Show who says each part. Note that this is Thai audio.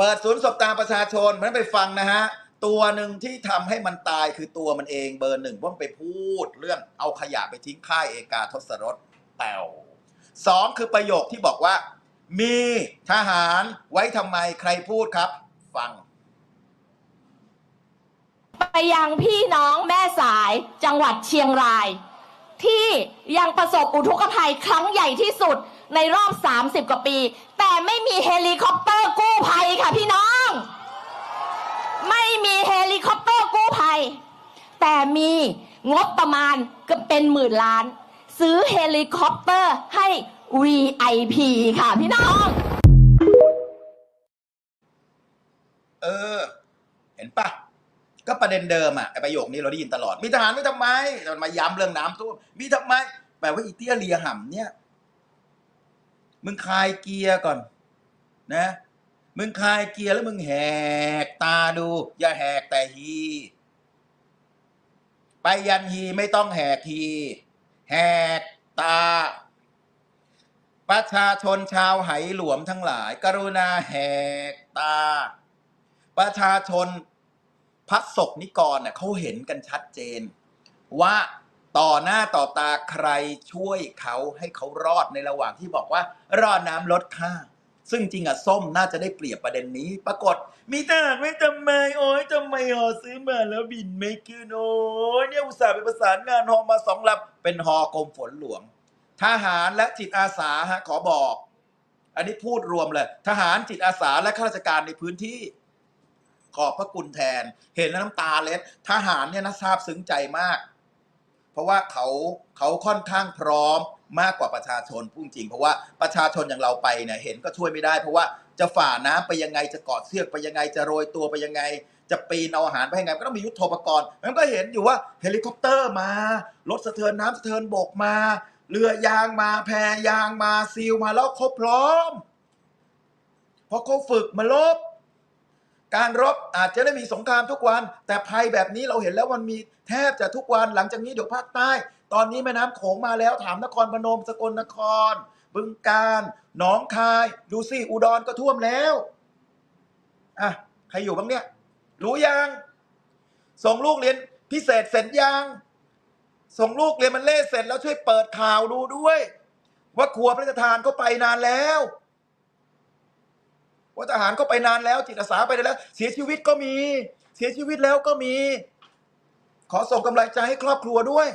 Speaker 1: ปิดศูนย์ศพตาประชาชนมันไปฟังนะฮะ ตัวหนึ่งที่ทำให้มันตายคือตัวมันเองเบอร์หนึ่งเพรามันไปพูดเรื่องเอาขยะไปทิ้งค่ายเอกาทศรสแตวสองคือประโยคที่บอกว่า มีทหารไว้ทำไมใครพูดครับ ฟัง
Speaker 2: ไปยังพี่น้องแม่สายจังหวัดเชียงราย ที่ยังประสบอุทกภัยครั้งใหญ่ที่สุดในรอบ 30 กว่าปี แต่ไม่มีเฮลิคอปเตอร์กู้ภัยค่ะพี่น้อง ไม่มีเฮลิคอปเตอร์กู้ภัย แต่มีงบประมาณก็เป็นหมื่นล้าน ซื้อเฮลิคอปเตอร์ให้ VIP ค่ะพี่น้อง
Speaker 1: เออ เห็นปะก็ประเด็นเดิมอะไอประโยคนี้เราได้ยินตลอด มีทหารไม่ทำไมมันมาย้ำเรื่องน้ำท่วมมีทำไม แปลว่าอีเตี้ยเลียห่ำเนี่ย มึงคลายเกียร์ก่อน นะ มึงคลายเกียร์แล้วมึงแหกตาดู อย่าแหกแต่ฮี ไปยันฮีไม่ต้องแหกฮีแหกตา ประชาชนชาวไหหลวมทั้งหลาย กรุณาแหกตา ประชาชนพระศกนิกรเน่ยเขาเห็นกันชัดเจน ว่าต่อหน้าต่อตาใครช่วยเขาให้เขารอดในระหว่างที่บอกว่ารอดน้ำลดค่า ซึ่งจริงอะส้มน่าจะได้เปรียบประเด็นนี้ ปรากฏ มีทหารไม่ทำไมโอ้ยทำไมหอซื้อมาแล้วบินไม่ขึ้นโอ้ยเนี่ยอุตส่าห์ไปประสานงานฮอมาสองลำเป็นฮอกรมฝนหลวง ทหารและจิตอาสาฮะขอบอก อันนี้พูดรวมเลย ทหารจิตอาสาและข้าราชการในพื้นที่ ขอบพระคุณแทน เห็นแล้วน้ำตาเล็ดทหารเนี่ยนะซาบซึ้งใจมาก เพราะว่าเขาเขาค่อนข้างพร้อม มากกว่าประชาชนพูดจริง เพราะว่าประชาชนอย่างเราไปเนี่ยเห็นก็ช่วยไม่ได้ เพราะว่าจะฝ่าน้ำไปยังไงจะกอดเสือกไปยังไงจะโรยตัวไปยังไง จะปีนเอาอาหารไปยังไงก็ต้องมียุทธปกรณ์มันก็เห็นอยู่ว่าเฮลิคอปเตอร์มารถสะเทือนน้ำสะเทือนบกมา เรือยางมาแพยางมาซีลมาแล้วเขาพร้อมเพราะเขาฝึกมาลบ การรบอาจจะได้มีสงครามทุกวัน แต่ภัยแบบนี้เราเห็นแล้วมันมีแทบจะทุกวันหลังจากนี้เดี๋ยวภาคใต้ ตอนนี้แม่น้ำโขงมาแล้วถามนครพนมสกลนคร บึงกาฬหนองคายดูสิอุดรก็ท่วมแล้วอะใครอยู่บ้างเนี่ย รู้ยังส่งลูกเรียนพิเศษเสร็จยังส่งลูกเรียนมันเล่เสร็จแล้วช่วยเปิดข่าวดูด้วย ว่าครัวพระราชทานเขาไปนานแล้ว ว่าทหารก็ไปนานแล้วจิตอาสาไปได้แล้ว เสียชีวิตก็มี เสียชีวิตแล้วก็มี ขอส่งกำลังใจให้ครอบครัวด้วย